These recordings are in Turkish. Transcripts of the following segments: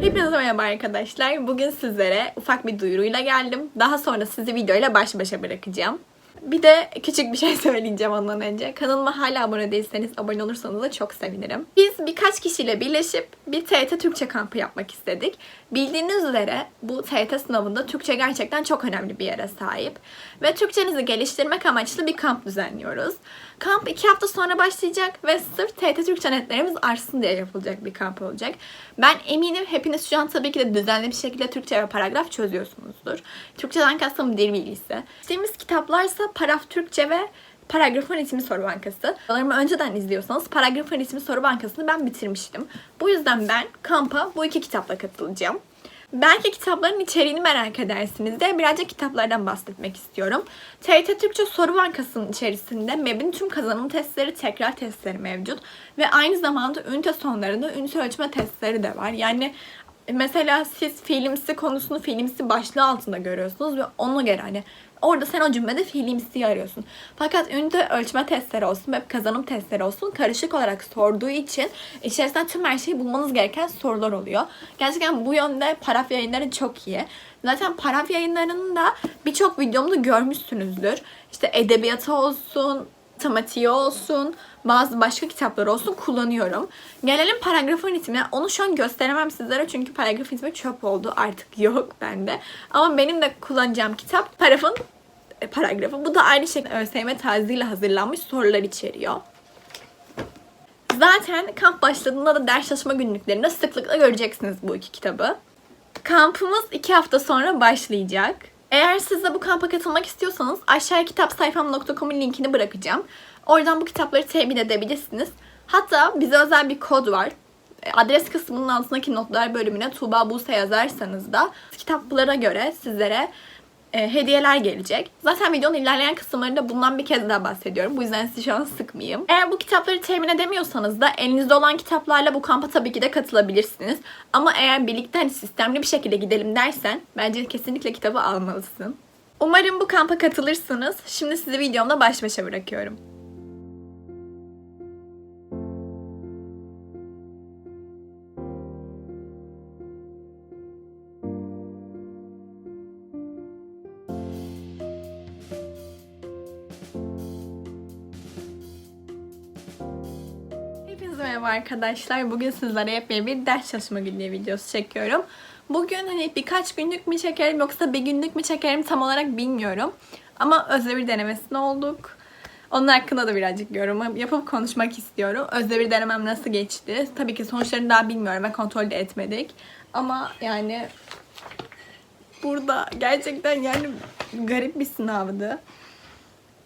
Hepinize merhaba arkadaşlar. Bugün sizlere ufak bir duyuruyla geldim. Daha sonra sizi videoyla baş başa bırakacağım. Bir de küçük bir şey söyleyeceğim ondan önce. Kanalıma hala abone değilseniz abone olursanız da çok sevinirim. Biz birkaç kişiyle birleşip bir TYT Türkçe kampı yapmak istedik. Bildiğiniz üzere bu TYT sınavında Türkçe gerçekten çok önemli bir yere sahip. Ve Türkçenizi geliştirmek amaçlı bir kamp düzenliyoruz. Kamp iki hafta sonra başlayacak ve sırf TYT Türkçe netlerimiz artsın diye yapılacak bir kamp olacak. Ben eminim hepiniz şu an tabii ki de düzenli bir şekilde Türkçe ve paragraf çözüyorsunuzdur. Türkçeden kastım dil bilgisi. İstediğimiz kitaplarsa Paraf Türkçe ve Paragrafın İsmi Soru Bankası. Videolarımı önceden izliyorsanız Paragrafın İsmi Soru Bankası'nı ben bitirmiştim. Bu yüzden ben kampa bu iki kitapla katılacağım. Belki kitapların içeriğini merak edersiniz de birazcık kitaplardan bahsetmek istiyorum. TRT Türkçe Soru Bankası'nın içerisinde MEB'in tüm kazanım testleri, tekrar testleri mevcut. Ve aynı zamanda ünite sonlarında ünite ölçme testleri de var. Yani mesela siz filmsi konusunu filmsi başlığı altında görüyorsunuz ve ona göre hani orada sen o cümlede filmsi arıyorsun. Fakat ünite ölçme testleri olsun ve kazanım testleri olsun karışık olarak sorduğu için içerisinden tüm her şeyi bulmanız gereken sorular oluyor. Gerçekten bu yönde paraf yayınları çok iyi. Zaten paraf yayınlarının da birçok videomda görmüşsünüzdür. İşte edebiyatı olsun, matematiği olsun, bazı başka kitaplar olsun kullanıyorum. Gelelim paragrafın ismine. Onu şu an gösteremem sizlere çünkü paragraf ismi çöp oldu. Artık yok bende. Ama benim de kullanacağım kitap parafın e, paragrafı. Bu da aynı şekilde ÖSYM tarzıyla hazırlanmış sorular içeriyor. Zaten kamp başladığında da ders çalışma günlüklerinde sıklıkla göreceksiniz bu iki kitabı. Kampımız iki hafta sonra başlayacak. Eğer siz de bu kampa katılmak istiyorsanız aşağıya kitapsayfam.com'un linkini bırakacağım. Oradan bu kitapları temin edebilirsiniz. Hatta bize özel bir kod var. E, Adres kısmının altındaki notlar bölümüne Tuğba Buse yazarsanız da kitaplara göre sizlere e, hediyeler gelecek. Zaten videonun ilerleyen kısımlarında bundan bir kez daha bahsediyorum. Bu yüzden sizi şu an sıkmayayım. Eğer bu kitapları temin edemiyorsanız da elinizde olan kitaplarla bu kampa tabii ki de katılabilirsiniz. Ama eğer birlikte hani sistemli bir şekilde gidelim dersen bence kesinlikle kitabı almalısın. Umarım bu kampa katılırsınız. Şimdi sizi videomda baş başa bırakıyorum. Merhaba arkadaşlar. Bugün sizlere yepyeni bir ders çalışma günlüğü videosu çekiyorum. Bugün hani birkaç günlük mü çekerim yoksa bir günlük mü çekerim tam olarak bilmiyorum. Ama özdebir denemesine olduk. Onun hakkında da birazcık yorum yapıp konuşmak istiyorum. Özdevir denemem nasıl geçti? Tabii ki sonuçlarını daha bilmiyorum ve kontrol de etmedik. Ama yani burada gerçekten yani garip bir sınavdı.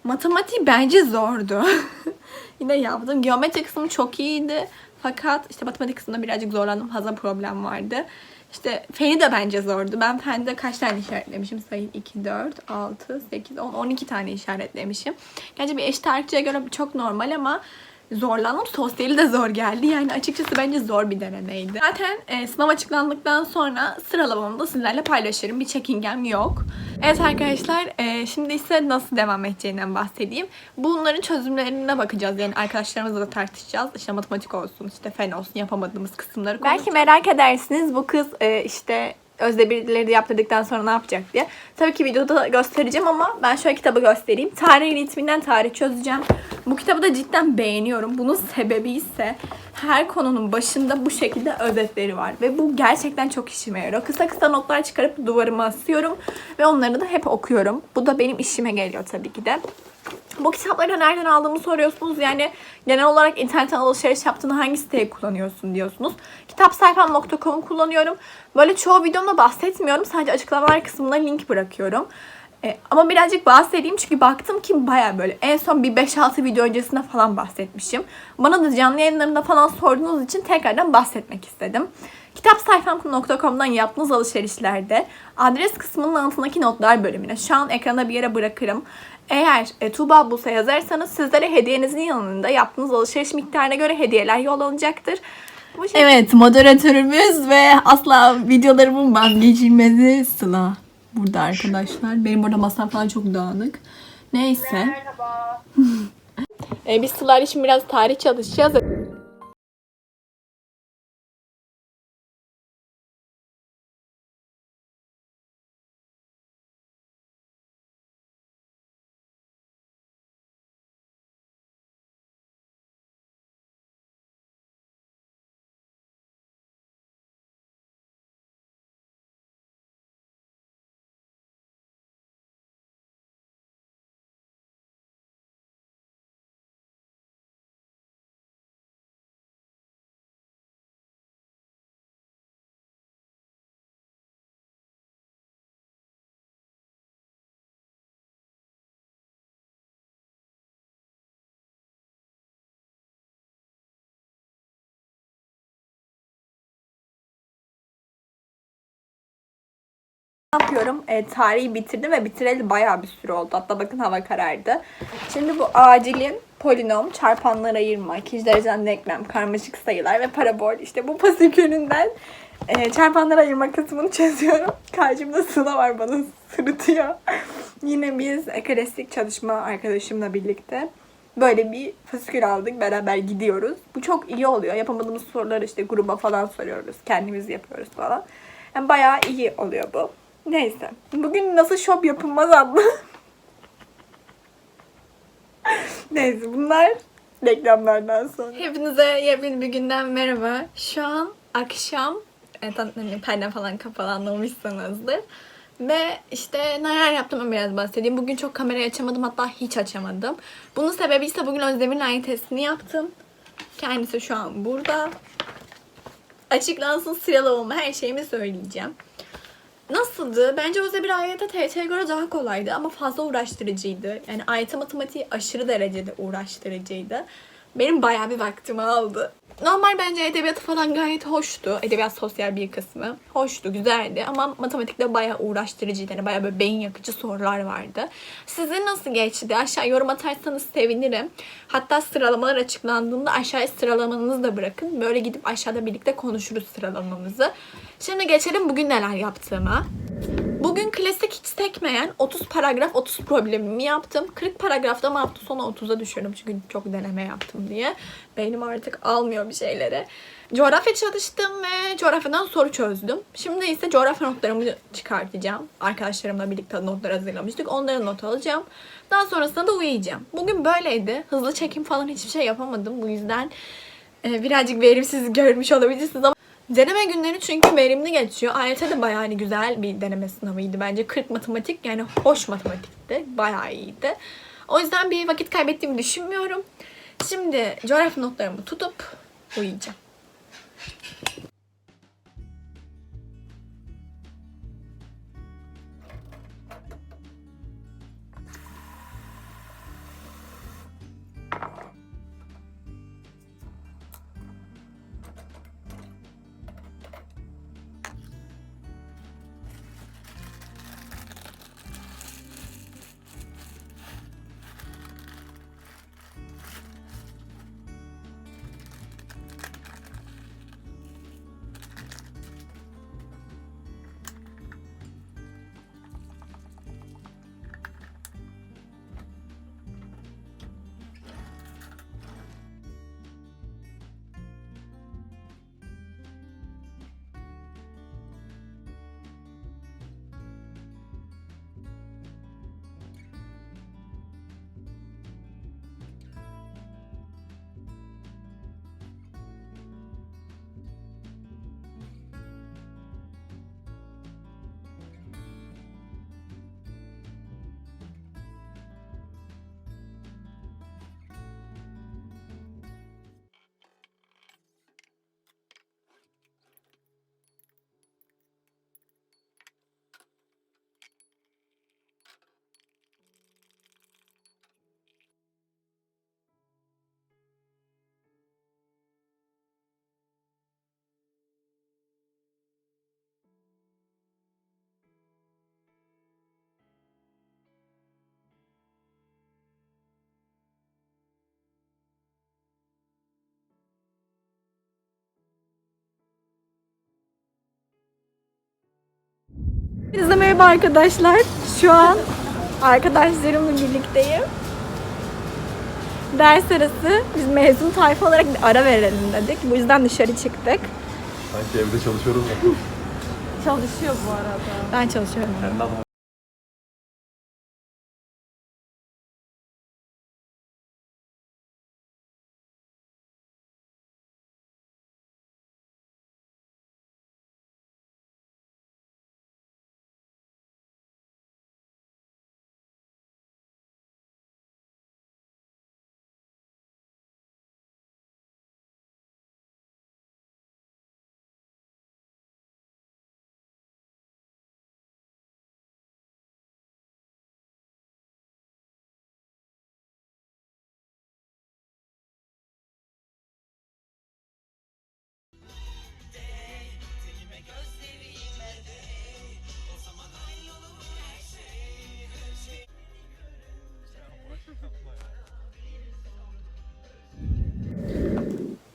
Matematiği bence zordu. Yine yaptım. Geometri kısmı çok iyiydi. Fakat işte matematik kısmında birazcık zorlandım. Fazla problem vardı. İşte feni de bence zordu. Ben fende kaç tane işaretlemişim? Sayın 2, 4, 6, 8, 10, 12 tane işaretlemişim. Gerçi bir eşit tarihçiye göre çok normal ama zorlandım. Sosyali de zor geldi. Yani açıkçası bence zor bir denemeydi. Zaten e, sınav açıklandıktan sonra sıralamamı da sizlerle paylaşırım. Bir çekingem yok. Evet arkadaşlar e, şimdi ise nasıl devam edeceğinden bahsedeyim. Bunların çözümlerine bakacağız. Yani arkadaşlarımızla da tartışacağız. İşte matematik olsun, işte fen olsun yapamadığımız kısımları Belki merak edersiniz bu kız e, işte özdebirleri de yaptırdıktan sonra ne yapacak diye. Tabii ki videoda da göstereceğim ama ben şöyle kitabı göstereyim. Tarih ritminden tarih çözeceğim. Bu kitabı da cidden beğeniyorum. Bunun sebebi ise her konunun başında bu şekilde özetleri var. Ve bu gerçekten çok işime yarıyor. Kısa kısa notlar çıkarıp duvarıma asıyorum. Ve onları da hep okuyorum. Bu da benim işime geliyor tabii ki de. Bu kitapları nereden aldığımı soruyorsunuz. Yani genel olarak internetten alışveriş yaptığını hangi siteyi kullanıyorsun diyorsunuz. Kitapsayfam.com'u kullanıyorum. Böyle çoğu videomda bahsetmiyorum. Sadece açıklamalar kısmına link bırakıyorum. E, ama birazcık bahsedeyim çünkü baktım ki baya böyle en son bir 5-6 video öncesinde falan bahsetmişim. Bana da canlı yayınlarımda falan sorduğunuz için tekrardan bahsetmek istedim. Kitapsayfam.com'dan yaptığınız alışverişlerde adres kısmının altındaki notlar bölümüne şu an ekrana bir yere bırakırım. Eğer e, Tuğba Bulsa yazarsanız sizlere hediyenizin yanında yaptığınız alışveriş miktarına göre hediyeler yollanacaktır. Bu şey- Evet moderatörümüz ve asla videolarımın vazgeçilmezi Sıla. Burada arkadaşlar. Benim burada masam falan çok dağınık. Neyse. E, biz Sıla için biraz tarih çalışacağız. Yapıyorum? E, tarihi bitirdim ve bitireli bayağı bir süre oldu. Hatta bakın hava karardı. Şimdi bu acilin polinom, çarpanlar ayırma, ikinci dereceden denklem, karmaşık sayılar ve parabol. İşte bu fasikülünden e, çarpanlar ayırma kısmını çözüyorum. Karşımda Sıla var bana sırıtıyor. Yine biz klasik çalışma arkadaşımla birlikte böyle bir fasikül aldık. Beraber gidiyoruz. Bu çok iyi oluyor. Yapamadığımız soruları işte gruba falan soruyoruz. Kendimiz yapıyoruz falan. Yani bayağı iyi oluyor bu. Neyse. Bugün nasıl shop yapılmaz adlı. Neyse bunlar reklamlardan sonra. Hepinize yepyeni bir günden merhaba. Şu an akşam e, tanıtım perde falan kapalı anlamışsınızdır. Ve işte neler yaptım biraz bahsedeyim. Bugün çok kamerayı açamadım hatta hiç açamadım. Bunun sebebi ise bugün Özdemir'in aynı testini yaptım. Kendisi şu an burada. Açıklansın sıralamamı her şeyimi söyleyeceğim. Nasıldı? Bence Özdemir AYT TYT'ye göre daha kolaydı ama fazla uğraştırıcıydı. Yani AYT matematiği aşırı derecede uğraştırıcıydı. Benim bayağı bir vaktimi aldı. Normal bence edebiyatı falan gayet hoştu. Edebiyat sosyal bir kısmı. Hoştu, güzeldi ama matematikte bayağı uğraştırıcıydı. Yani bayağı böyle beyin yakıcı sorular vardı. Sizin nasıl geçti? Aşağı yorum atarsanız sevinirim. Hatta sıralamalar açıklandığında aşağıya sıralamanızı da bırakın. Böyle gidip aşağıda birlikte konuşuruz sıralamamızı. Şimdi geçelim bugün neler yaptığıma. Bugün klasik hiç sekmeyen 30 paragraf 30 problemimi yaptım. 40 paragrafta ama hafta sonu 30'a düşüyorum çünkü çok deneme yaptım diye. Beynim artık almıyor bir şeyleri. Coğrafya çalıştım ve coğrafyadan soru çözdüm. Şimdi ise coğrafya notlarımı çıkartacağım. Arkadaşlarımla birlikte notlar hazırlamıştık. Onların not alacağım. Daha sonrasında da uyuyacağım. Bugün böyleydi. Hızlı çekim falan hiçbir şey yapamadım. Bu yüzden e, birazcık verimsiz görmüş olabilirsiniz ama Deneme günleri çünkü verimli geçiyor. AYT de bayağı hani güzel bir deneme sınavıydı bence. 40 matematik yani hoş matematikti. Bayağı iyiydi. O yüzden bir vakit kaybettiğimi düşünmüyorum. Şimdi coğrafya notlarımı tutup uyuyacağım. Herkese merhaba arkadaşlar. Şu an arkadaşlarımla birlikteyim. Ders arası biz mezun tayfa olarak bir ara verelim dedik. Bu yüzden dışarı çıktık. Sanki evde çalışıyoruz mu? Çalışıyor bu arada. Ben çalışıyorum. Senden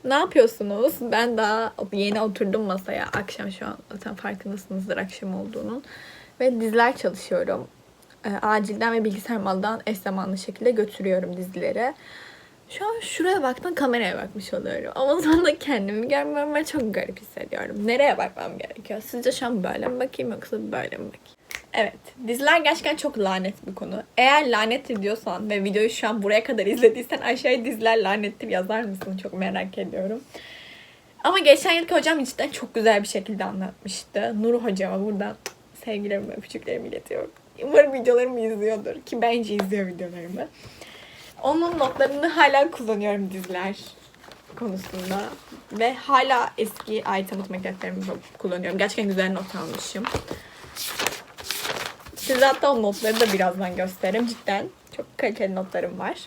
Ne yapıyorsunuz? Ben daha yeni oturdum masaya. Akşam şu an zaten farkındasınızdır akşam olduğunun. Ve diziler çalışıyorum. Ee, acilden ve bilgisayar maldan eş zamanlı şekilde götürüyorum dizileri. Şu an şuraya baktım kameraya bakmış oluyorum. Ama sonra kendimi görmüyorum ve çok garip hissediyorum. Nereye bakmam gerekiyor? Sizce şu an böyle mi bakayım yoksa böyle mi bakayım? Evet. Diziler gerçekten çok lanet bir konu. Eğer lanettir diyorsan ve videoyu şu an buraya kadar izlediysen aşağıya diziler lanettir yazar mısın? Çok merak ediyorum. Ama geçen yılki hocam cidden çok güzel bir şekilde anlatmıştı. Nur hocama buradan sevgilerimi, öpücüklerimi iletiyorum. Umarım videolarımı izliyordur. Ki bence izliyor videolarımı. Onun notlarını hala kullanıyorum diziler konusunda. Ve hala eski matematik defterimi kullanıyorum. Gerçekten güzel not almışım. Size hatta o notları da birazdan gösteririm. Cidden çok kaliteli notlarım var.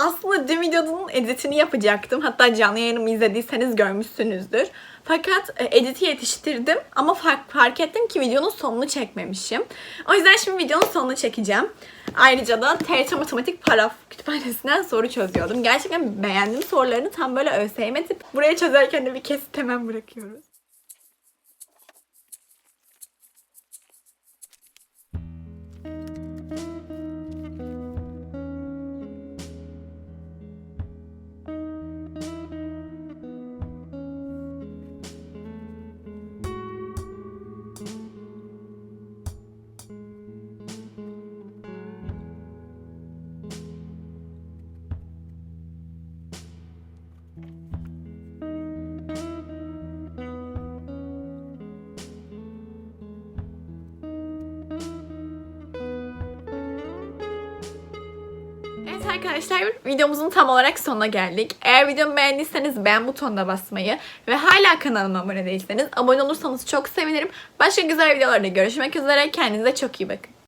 Aslında dün videonun editini yapacaktım. Hatta canlı yayınımı izlediyseniz görmüşsünüzdür. Fakat e, editi yetiştirdim ama fark, fark ettim ki videonun sonunu çekmemişim. O yüzden şimdi videonun sonunu çekeceğim. Ayrıca da TRT Matematik Paraf Kütüphanesi'nden soru çözüyordum. Gerçekten beğendim sorularını tam böyle ÖSYM tip. Buraya çözerken de bir kesit hemen bırakıyoruz. Arkadaşlar videomuzun tam olarak sonuna geldik. Eğer videomu beğendiyseniz beğen butonuna basmayı ve hala kanalıma abone değilseniz abone olursanız çok sevinirim. Başka güzel videolarda görüşmek üzere. Kendinize çok iyi bakın.